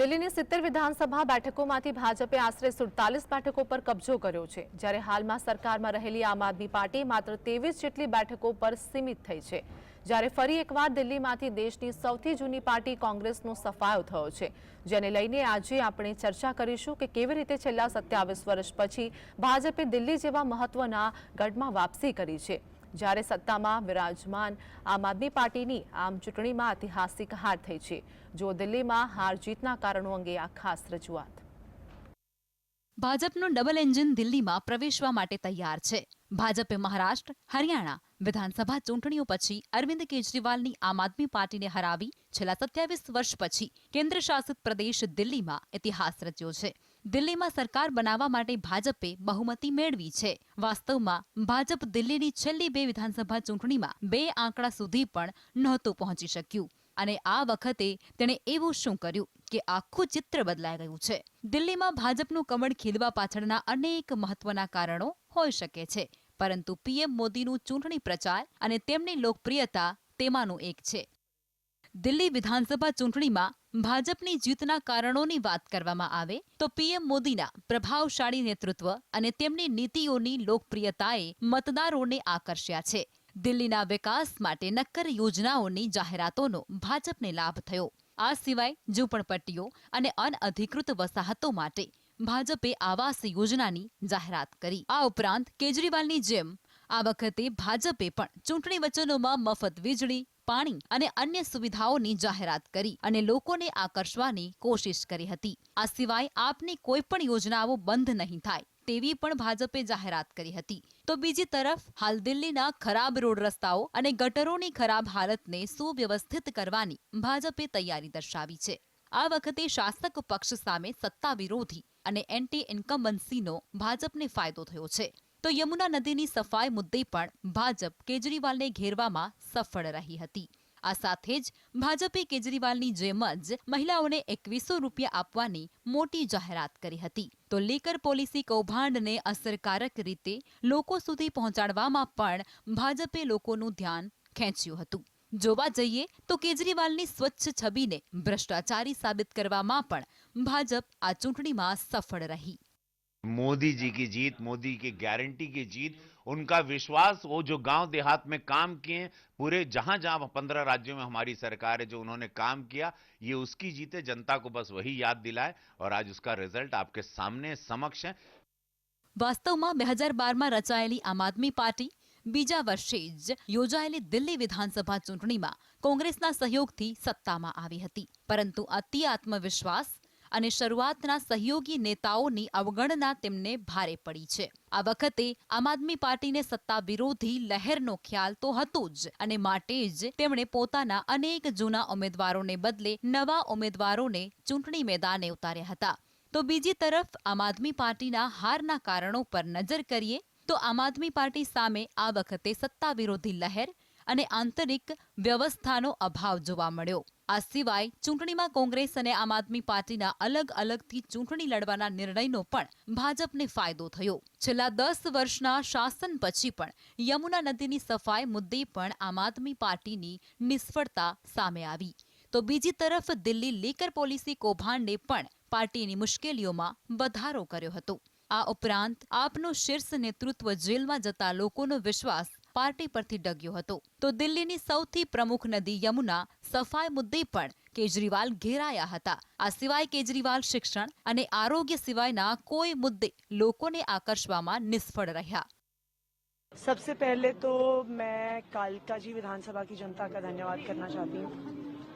દિલ્હીની સિત્તેર વિધાનસભા બેઠકોમાંથી ભાજપે આશરે સુડતાલીસ બેઠકો પર કબજો કર્યો છે. જ્યારે હાલમાં સરકારમાં રહેલી આમ આદમી પાર્ટી માત્ર ત્રેવીસ જેટલી બેઠકો પર સીમિત થઈ છે. જ્યારે ફરી એકવાર દિલ્હીમાંથી દેશની સૌથી જૂની પાર્ટી કોંગ્રેસનો સફાયો થયો છે. જેને લઈને આજે આપણે ચર્ચા કરીશું કે કેવી રીતે છેલ્લા સત્યાવીસ વર્ષ પછી ભાજપે દિલ્હી જેવા મહત્વના ગઢમાં વાપસી કરી છે. જ્યારે સત્તામાં વિરાજમાન આમ આદમી પાર્ટીની આમ ચૂંટણીમાં ઐતિહાસિક હાર થઈ છે. જો દિલ્હીમાં હાર જીતના કારણો અંગે આ ખાસ રજૂઆત. ભાજપનું ડબલ એન્જિન દિલ્હીમાં પ્રવેશવા માટે તૈયાર છે. ભાજપે મહારાષ્ટ્ર, હરિયાણા વિધાનસભા ચૂંટણીઓ પછી અરવિંદ કેજરીવાલની આમ આદમી પાર્ટીને હરાવી છેલ્લા સત્યાવીસ વર્ષ પછી કેન્દ્ર શાસિત પ્રદેશ દિલ્હીમાં ઇતિહાસ રચ્યો છે. દિલ્હીમાં સરકાર બનાવવા માટે ભાજપે બહુમતી મેળવી છે. વાસ્તવમાં ભાજપ દિલ્હીની છેલ્લી બે વિધાનસભા ચૂંટણીમાં બે આંકડા સુધી પણ નહોતું પહોંચી શક્યું. અને આ વખતે તેણે એવું શું કર્યું કે આખું ચિત્ર બદલાઈ ગયું છે. દિલ્હીમાં ભાજપનું કમળ ખીલવા પાછળના અનેક મહત્વના કારણો હોઈ શકે છે. પરંતુ પીએમ મોદીનું ચૂંટણી પ્રચાર અને તેમની લોકપ્રિયતા તેમાંનું એક છે. દિલ્હી વિધાનસભા ચૂંટણીમાં ભાજપની જીતના કારણોની વાત કરવામાં આવે તો પીએમ મોદીના પ્રભાવશાળી નેતૃત્વ અને તેમની નીતિઓની લોકપ્રિયતાએ મતદારોને આકર્ષ્યા છે. દિલ્હીના વિકાસ માટે નક્કર યોજનાઓની જાહેરાતોનો ભાજપને લાભ થયો. આ સિવાય ઝૂંપડપટ્ટીઓ અને અનઅધિકૃત વસાહતો માટે ભાજપે આવાસ યોજનાની જાહેરાત કરી. આ ઉપરાંત કેજરીવાલની જેમ આ વખતે ભાજપે પણ ચૂંટણી વચનોમાં મફત વીજળી પાણી અને અન્ય સુવિધાઓની જાહેરાત કરી અને લોકોને આકર્ષવાની કોશિશ કરી હતી. આ સિવાય આપની કોઈ પણ યોજનાઓ બંધ નહીં થાય તેવી પણ ભાજપે જાહેરાત કરી હતી. તો બીજી તરફ, હાલ દિલ્હીના ખરાબ રોડ રસ્તાઓ અને ગટરોની ખરાબ હાલતને સુવ્યવસ્થિત કરવાની ભાજપે તૈયારી દર્શાવી છે. આ વખતે શાસક પક્ષ સામે સત્તા વિરોધી અને એન્ટી ઇન્કમ્બન્સીનો ભાજપને ફાયદો થયો છે. તો યમુના નદીની સફાઈ મુદ્દે પણ ભાજપ કેજરીવાલને ઘેરવામાં સફળ રહી હતી. આ સાથે જ ભાજપે કેજરીવાલની જેમ જ મહિલાઓને એકવીસો રૂપિયા આપવાની મોટી જાહેરાત કરી હતી. તો લેકર પોલિસી કૌભાંડને અસરકારક રીતે લોકો સુધી પહોંચાડવામાં પણ ભાજપે લોકોનું ધ્યાન ખેંચ્યું હતું. જોવા જઈએ તો કેજરીવાલની સ્વચ્છ છબીને ભ્રષ્ટાચારી સાબિત કરવામાં પણ ભાજપ આ ચૂંટણીમાં સફળ રહી. मोदी जी की जीत मोदी की गारंटी की जीत उनका विश्वास वो जो गांव देहात में काम किए पूरे जहां जहां पंद्रह राज्यों में हमारी सरकार है जो उन्होंने काम किया ये उसकी जीत है जनता को बस वही याद दिलाए और आज उसका रिजल्ट आपके सामने समक्ष है વાસ્તવમાં બે હજાર બારમાં રચાયેલી આમ આદમી પાર્ટી બીજા વર્ષે જ યોજાયેલી દિલ્હી વિધાનસભા ચૂંટણીમાં કોંગ્રેસના સહયોગથી સત્તામાં આવી હતી પરંતુ અતિ આત્મવિશ્વાસ અને શરૂઆતના સહયોગી નેતાઓની અવગણના તેમને ભારે પડી છે. આ વખતે આમ આદમી પાર્ટીને સત્તા વિરોધી લહેરનો ખ્યાલ તો હતો જ અને માટે જ તેમણે પોતાના અનેક જૂના ઉમેદવારોને બદલે નવા ઉમેદવારોને ચૂંટણી મેદાને ઉતાર્યા હતા. તો બીજી તરફ આમ આદમી પાર્ટીના હારના કારણો પર નજર કરીએ તો આમ આદમી પાર્ટી સામે આ વખતે સત્તા વિરોધી લહેર અને આંતરિક વ્યવસ્થાનો અભાવ જોવા મળ્યો. આ સિવાય ચૂંટણીમાં કોંગ્રેસ અને આમ આદમી પાર્ટીના અલગ અલગથી ચૂંટણી લડવાના નિર્ણયનો પણ ભાજપને ફાયદો થયો. છેલ્લા દસ વર્ષના શાસન પછી પણ યમુના નદીની સફાઈ મુદ્દે પણ આમ આદમી પાર્ટીની નિષ્ફળતા સામે આવી. તો બીજી તરફ દિલ્હી લીકર પોલિસી કૌભાંડે પણ પાર્ટીની મુશ્કેલીઓમાં વધારો કર્યો હતો. આ ઉપરાંત આપનું શીર્ષ નેતૃત્વ જેલમાં જતા લોકોનો વિશ્વાસ પાર્ટી પરથી ડગ્યો હતો તો દિલ્હીની સૌથી પ્રમુખ નદી યમુના સફાઈ મુદ્દે પણ કેજરીવાલ ઘેરાયા હતા આ સિવાય કેજરીવાલ શિક્ષણ અને આરોગ્ય સિવાયના કોઈ મુદ્દે લોકોને આકર્ષવામાં નિષ્ફળ રહ્યા सबसे पहले तो मैं कालका जी विधानसभा की जनता का धन्यवाद करना चाहती हूँ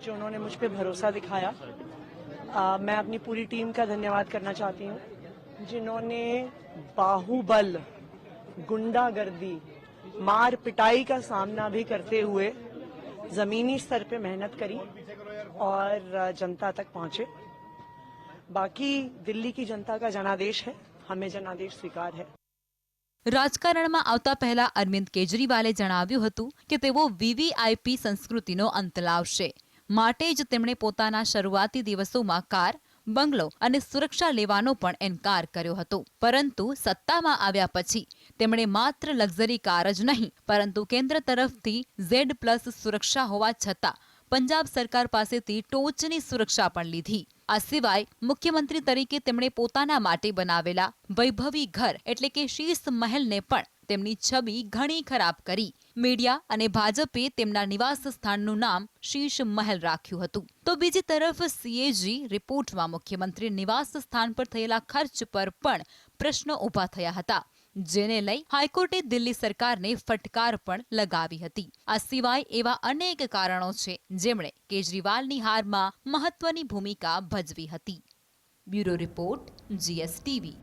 जो उन्होंने मुझ पर भरोसा दिखाया आ, मैं अपनी पूरी टीम का धन्यवाद करना चाहती हूँ जिन्होंने बाहुबल गुंडागर्दी मार पिटाई का सामना भी करते हुए जमीनी स्तर पे मेहनत करी और आ, जनता तक पहुंचे बाकी दिल्ली की जनता का जनादेश है हमें जनादेश स्वीकार है રાજકારણમાં આવતા પહેલા અરવિંદ કેજરીવાલે જણાવ્યું હતું કે તેઓ વીવીઆઈપી સંસ્કૃતિનો અંત લાવશે માટે જ તેમણે પોતાના શરૂઆતી દિવસોમાં કાર બંગલો અને સુરક્ષા લેવાનો પણ ઇનકાર કર્યો હતો. પરંતુ સત્તામાં આવ્યા પછી તેમણે માત્ર લક્ઝરી કાર જ નહીં, પરંતુ કેન્દ્ર તરફથી ઝેડ પ્લસ સુરક્ષા હોવા છતાં પંજાબ સરકાર પાસેથી ટોચની સુરક્ષા પણ લીધી. આ સિવાય મુખ્યમંત્રી તરીકે તેમણે પોતાના માટે બનાવેલા વૈભવી ઘર એટલે કે શીશ મહેલને પણ તેમની છબી ઘણી ખરાબ કરી. મીડિયા અને ભાજપે તેમના નિવાસ સ્થાનનું નામ શીશ મહેલ રાખ્યું હતું. તો બીજી તરફ સીએજી રિપોર્ટમાં મુખ્યમંત્રી નિવાસ સ્થાન પર થયેલા ખર્ચ પર પણ પ્રશ્નો ઊભા થયા હતા, જેને લઈ હાઈકોર્ટે દિલ્હી સરકારને ફટકાર પણ લગાવી હતી. આ સિવાય એવા અનેક કારણો છે જેમણે કેજરીવાલની હારમાં મહત્વની ભૂમિકા ભજવી હતી. Bureau report, GSTV.